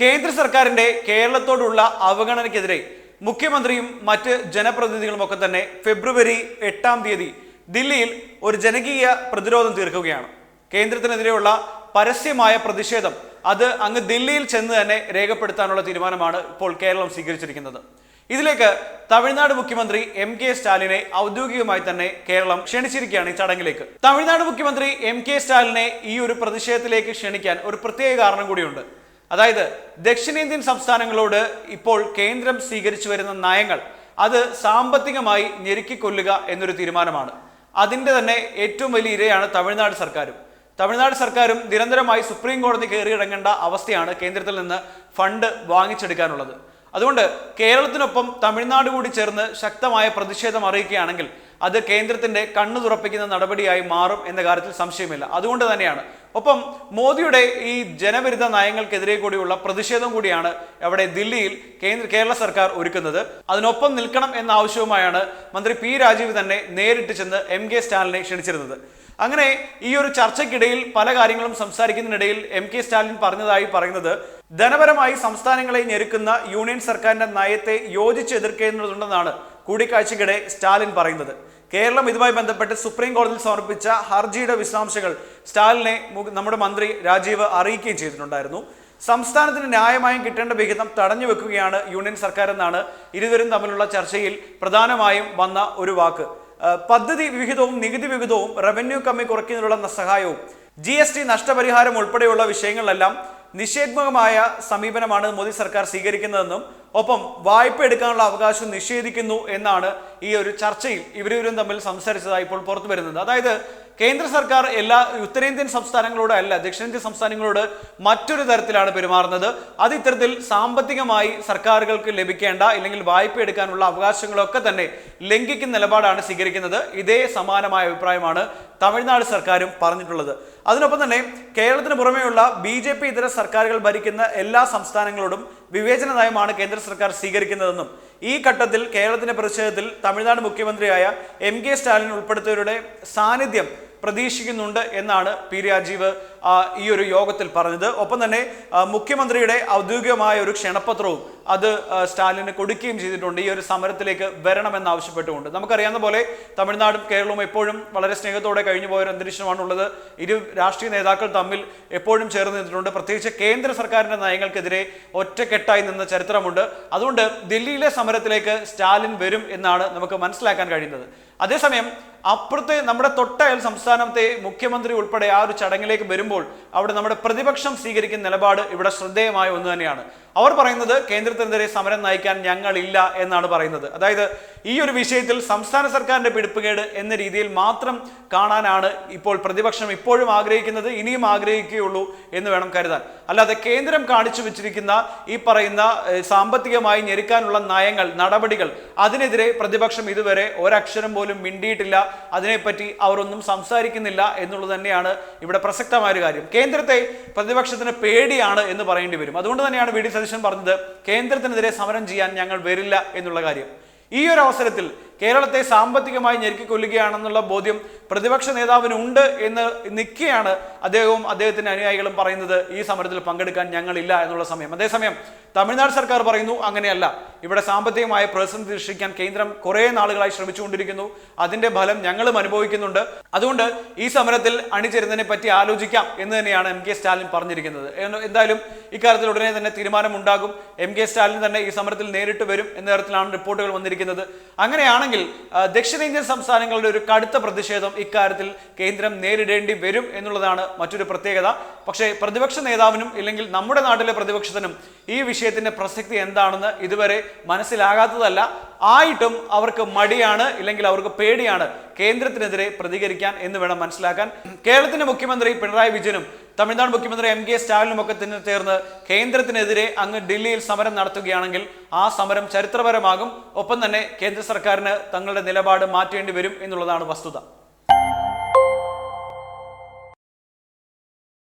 കേന്ദ്ര സർക്കാരിന്റെ കേരളത്തോടുള്ള അവഗണനയ്ക്കെതിരെ മുഖ്യമന്ത്രിയും മറ്റ് ജനപ്രതിനിധികളും ഒക്കെ തന്നെ ഫെബ്രുവരി എട്ടാം തീയതി ദില്ലിയിൽ ഒരു ജനകീയ പ്രതിരോധം തീർക്കുകയാണ്. കേന്ദ്രത്തിനെതിരെയുള്ള പരസ്യമായ പ്രതിഷേധം അത് അങ്ങ് ദില്ലിയിൽ ചെന്ന് തന്നെ രേഖപ്പെടുത്താനുള്ള തീരുമാനമാണ് ഇപ്പോൾ കേരളം സ്വീകരിച്ചിരിക്കുന്നത്. ഇതിലേക്ക് തമിഴ്നാട് മുഖ്യമന്ത്രി എം കെ സ്റ്റാലിനെ ഔദ്യോഗികമായി തന്നെ കേരളം ക്ഷണിച്ചിരിക്കുകയാണ് ഈ ചടങ്ങിലേക്ക്. തമിഴ്നാട് മുഖ്യമന്ത്രി എം കെ സ്റ്റാലിനെ ഈ ഒരു പ്രതിഷേധത്തിലേക്ക് ക്ഷണിക്കാൻ ഒരു പ്രത്യേക കാരണം കൂടിയുണ്ട്. അതായത് ദക്ഷിണേന്ത്യൻ സംസ്ഥാനങ്ങളോട് ഇപ്പോൾ കേന്ദ്രം സ്വീകരിച്ചു വരുന്ന നയങ്ങൾ അത് സാമ്പത്തികമായി ഞെരുക്കിക്കൊല്ലുക എന്നൊരു തീരുമാനമാണ്. അതിന്റെ തന്നെ ഏറ്റവും വലിയ ഇരയാണ് തമിഴ്നാട് സർക്കാരും. തമിഴ്നാട് സർക്കാരും നിരന്തരമായി സുപ്രീം കോടതി കയറിയിറങ്ങേണ്ട അവസ്ഥയാണ് കേന്ദ്രത്തിൽ നിന്ന് ഫണ്ട് വാങ്ങിച്ചെടുക്കാനുള്ളത്. അതുകൊണ്ട് കേരളത്തിനൊപ്പം തമിഴ്നാട് കൂടി ചേർന്ന് ശക്തമായ പ്രതിഷേധം അറിയിക്കുകയാണെങ്കിൽ അത് കേന്ദ്രത്തിന്റെ കണ്ണു തുറപ്പിക്കുന്ന നടപടിയായി മാറും എന്ന കാര്യത്തിൽ സംശയമില്ല. അതുകൊണ്ട് തന്നെയാണ്. ഒപ്പം മോദിയുടെ ഈ ജനവിരുദ്ധ നയങ്ങൾക്കെതിരെ കൂടിയുള്ള പ്രതിഷേധം കൂടിയാണ് അവിടെ ദില്ലിയിൽ കേന്ദ്ര കേരള സർക്കാർ ഒരുക്കുന്നത്. അതിനൊപ്പം നിൽക്കണം എന്ന ആവശ്യവുമായാണ് മന്ത്രി പി രാജീവ് തന്നെ നേരിട്ട് ചെന്ന് എം കെ സ്റ്റാലിനെ ക്ഷണിച്ചിരുന്നത്. അങ്ങനെ ഈ ഒരു ചർച്ചയ്ക്കിടയിൽ പല കാര്യങ്ങളും സംസാരിക്കുന്നതിനിടയിൽ എം കെ സ്റ്റാലിൻ പറഞ്ഞതായി പറയുന്നത് ധനപരമായി സംസ്ഥാനങ്ങളെ ഞെരുക്കുന്ന യൂണിയൻ സർക്കാരിന്റെ നയത്തെ യോജിച്ച് എതിർക്കേണ്ടതുണ്ടെന്നാണ് കൂടിക്കാഴ്ചയ്ക്കിടെ സ്റ്റാലിൻ പറയുന്നത്. കേരളം ഇതുമായി ബന്ധപ്പെട്ട് സുപ്രീം കോടതിയിൽ സമർപ്പിച്ച ഹർജിയുടെ വിശദാംശങ്ങൾ സ്റ്റാലിനെ നമ്മുടെ മന്ത്രി രാജീവ് അറിയിക്കുകയും ചെയ്തിട്ടുണ്ടായിരുന്നു. സംസ്ഥാനത്തിന് ന്യായമായും കിട്ടേണ്ട വിഹിതം തടഞ്ഞു വെക്കുകയാണ് യൂണിയൻ സർക്കാർ എന്നാണ് ഇരുവരും തമ്മിലുള്ള ചർച്ചയിൽ പ്രധാനമായും വന്ന ഒരു വാക്ക്. പദ്ധതി വിഹിതവും നികുതി വിഹിതവും റവന്യൂ കമ്മി കുറയ്ക്കുന്നതിനുള്ള സഹായവും ജി എസ് ടി നഷ്ടപരിഹാരം ഉൾപ്പെടെയുള്ള വിഷയങ്ങളിലെല്ലാം നിഷേധാത്മകമായ സമീപനമാണ് മോദി സർക്കാർ സ്വീകരിക്കുന്നതെന്നും ഒപ്പം വായ്പ എടുക്കാനുള്ള അവകാശം നിഷേധിക്കുന്നു എന്നാണ് ഈ ഒരു ചർച്ചയിൽ ഇവരിവരും തമ്മിൽ സംസാരിച്ചതായി ഇപ്പോൾ പുറത്തു വരുന്നത് അതായത് കേന്ദ്ര സർക്കാർ എല്ലാ ഉത്തരേന്ത്യൻ സംസ്ഥാനങ്ങളോട് അല്ല ദക്ഷിണേന്ത്യൻ സംസ്ഥാനങ്ങളോട് മറ്റൊരു തരത്തിലാണ് പെരുമാറുന്നത്. അത് ഇത്തരത്തിൽ സാമ്പത്തികമായി സർക്കാരുകൾക്ക് ലഭിക്കേണ്ട അല്ലെങ്കിൽ വായ്പ എടുക്കാനുള്ള അവകാശങ്ങളൊക്കെ തന്നെ ലംഘിക്കുന്ന നിലപാടാണ് സ്വീകരിക്കുന്നത്. ഇതേ സമാനമായ അഭിപ്രായമാണ് തമിഴ്നാട് സർക്കാരും പറഞ്ഞിട്ടുള്ളത്. അതിനൊപ്പം തന്നെ കേരളത്തിന് പുറമെയുള്ള ബി ജെ പി ഇതര സർക്കാരുകൾ ഭരിക്കുന്ന എല്ലാ സംസ്ഥാനങ്ങളോടും വിവേചന നയമാണ് കേന്ദ്ര സർക്കാർ സ്വീകരിക്കുന്നതെന്നും ഈ ഘട്ടത്തിൽ കേരളത്തിന്റെ പ്രതിഷേധത്തിൽ തമിഴ്നാട് മുഖ്യമന്ത്രിയായ എം കെ സ്റ്റാലിൻ ഉൾപ്പെടുത്തിയവരുടെ സാന്നിധ്യം പ്രതീക്ഷിക്കുന്നുണ്ട് എന്നാണ് പി രാജീവ് ഈ ഒരു യോഗത്തിൽ പറഞ്ഞത്. ഒപ്പം തന്നെ മുഖ്യമന്ത്രിയുടെ ഔദ്യോഗികമായ ഒരു ക്ഷണപത്രവും അത് സ്റ്റാലിന് കൊടുക്കുകയും ചെയ്തിട്ടുണ്ട്. ഈ ഒരു സമരത്തിലേക്ക് വരണമെന്ന് ആവശ്യപ്പെട്ടുകൊണ്ട്. നമുക്കറിയാവുന്ന പോലെ തമിഴ്നാടും കേരളവും എപ്പോഴും വളരെ സ്നേഹത്തോടെ കഴിഞ്ഞു പോയ ഒരു അന്തരീക്ഷമാണുള്ളത്. ഇരു രാഷ്ട്രീയ നേതാക്കൾ തമ്മിൽ എപ്പോഴും ചേർന്ന് നിന്നിട്ടുണ്ട്. പ്രത്യേകിച്ച് കേന്ദ്ര സർക്കാരിന്റെ നയങ്ങൾക്കെതിരെ ഒറ്റക്കെട്ടായി നിന്ന ചരിത്രമുണ്ട്. അതുകൊണ്ട് ദില്ലിയിലെ സമരത്തിലേക്ക് സ്റ്റാലിൻ വരും എന്നാണ് നമുക്ക് മനസ്സിലാക്കാൻ കഴിയുന്നത്. അതേസമയം അപ്പുറത്തെ നമ്മുടെ തൊട്ടയൽ സംസ്ഥാനത്തെ മുഖ്യമന്ത്രി ഉൾപ്പെടെ ആ ഒരു ചടങ്ങിലേക്ക് വരുമ്പോൾ അവിടെ നമ്മുടെ പ്രതിപക്ഷം സ്വീകരിക്കുന്ന നിലപാട് ഇവിടെ ശ്രദ്ധേയമായ ഒന്ന് തന്നെയാണ്. അവർ പറയുന്നത് കേന്ദ്രത്തിനെതിരെ സമരം നയിക്കാൻ ഞങ്ങളില്ല എന്നാണ് പറയുന്നത്. അതായത് ഈ ഒരു വിഷയത്തിൽ സംസ്ഥാന സർക്കാരിന്റെ പിടിപ്പുകേട് എന്ന രീതിയിൽ മാത്രം കാണാനാണ് ഇപ്പോൾ പ്രതിപക്ഷം ഇപ്പോഴും ആഗ്രഹിക്കുന്നത് ഇനിയും ആഗ്രഹിക്കുകയുള്ളൂ എന്ന് വേണം കരുതാൻ. അല്ലാതെ കേന്ദ്രം കാണിച്ചു വെച്ചിരിക്കുന്ന ഈ പറയുന്ന സാമ്പത്തികമായി ഞെരുക്കാനുള്ള നയങ്ങൾ നടപടികൾ അതിനെതിരെ പ്രതിപക്ഷം ഇതുവരെ ഒരക്ഷരം പോലും മിണ്ടിയിട്ടില്ല. അതിനെപ്പറ്റി അവരൊന്നും സംസാരിക്കുന്നില്ല എന്നുള്ളത് തന്നെയാണ് ഇവിടെ പ്രസക്തമായ ഒരു കാര്യം. കേന്ദ്രത്തെ പ്രതിപക്ഷത്തിന് പേടിയാണ് എന്ന് പറയേണ്ടി വരും. അതുകൊണ്ട് തന്നെയാണ് വി ഡി സതീശൻ പറഞ്ഞത് കേന്ദ്രത്തിനെതിരെ സമരം ചെയ്യാൻ ഞങ്ങൾ വരില്ല എന്നുള്ള കാര്യം. ഈ ഒരു അവസരത്തിൽ കേരളത്തെ സാമ്പത്തികമായി ഞെരുക്കിക്കൊല്ലുകയാണെന്നുള്ള ബോധ്യം പ്രതിപക്ഷ നേതാവിന് ഉണ്ട് എന്ന് നിൽക്കുകയാണ് അദ്ദേഹവും അദ്ദേഹത്തിന്റെ അനുയായികളും പറയുന്നത് ഈ സമരത്തിൽ പങ്കെടുക്കാൻ ഞങ്ങളില്ല എന്നുള്ള സമയം. അതേസമയം തമിഴ്നാട് സർക്കാർ പറയുന്നു അങ്ങനെയല്ല. ഇവിടെ സാമ്പത്തികമായ പ്രതിസന്ധി സൃഷ്ടിക്കാൻ കേന്ദ്രം കുറേ നാളുകളായി ശ്രമിച്ചുകൊണ്ടിരിക്കുന്നു. അതിന്റെ ഫലം ഞങ്ങളും അനുഭവിക്കുന്നുണ്ട്. അതുകൊണ്ട് ഈ സമരത്തിൽ അണിചേരുന്നതിനെ പറ്റി ആലോചിക്കാം എന്ന് തന്നെയാണ് എം കെ സ്റ്റാലിൻ പറഞ്ഞിരിക്കുന്നത്. എന്തായാലും ഇക്കാര്യത്തിൽ ഉടനെ തന്നെ തീരുമാനമുണ്ടാകും. എം കെ സ്റ്റാലിൻ തന്നെ ഈ സമരത്തിൽ നേരിട്ട് വരും എന്ന തരത്തിലാണ് റിപ്പോർട്ടുകൾ വന്നിരിക്കുന്നത്. അങ്ങനെയാണെങ്കിൽ ആ, ദക്ഷിണേന്ത്യൻ സംസ്ഥാനങ്ങളുടെ ഒരു കടുത്ത പ്രതിഷേധം ഇക്കാര്യത്തിൽ കേന്ദ്രം നേരിടേണ്ടി വരും എന്നുള്ളതാണ് മറ്റൊരു പ്രത്യേകത. പക്ഷേ പ്രതിപക്ഷ നേതാവിനും ഇല്ലെങ്കിൽ നമ്മുടെ നാട്ടിലെ പ്രതിപക്ഷത്തിനും ഈ വിഷയത്തിന്റെ പ്രസക്തി എന്താണെന്ന് ഇതുവരെ മനസ്സിലാകാത്തതല്ല. ആയിട്ടും അവർക്ക് മടിയാണ് ഇല്ലെങ്കിൽ അവർക്ക് പേടിയാണ് കേന്ദ്രത്തിനെതിരെ പ്രതികരിക്കാൻ എന്ന് വേണം മനസ്സിലാക്കാൻ. കേരളത്തിന്റെ മുഖ്യമന്ത്രി പിണറായി വിജയനും തമിഴ്നാട് മുഖ്യമന്ത്രി എം കെ സ്റ്റാലിനും ഒക്കെ തന്നെ ചേർന്ന് കേന്ദ്രത്തിനെതിരെ അങ്ങ് ഡൽഹിയിൽ സമരം നടത്തുകയാണെങ്കിൽ ആ സമരം ചരിത്രപരമാകും. ഒപ്പം തന്നെ കേന്ദ്ര സർക്കാരിന് തങ്ങളുടെ നിലപാട് മാറ്റേണ്ടി വരും എന്നുള്ളതാണ് വസ്തുത.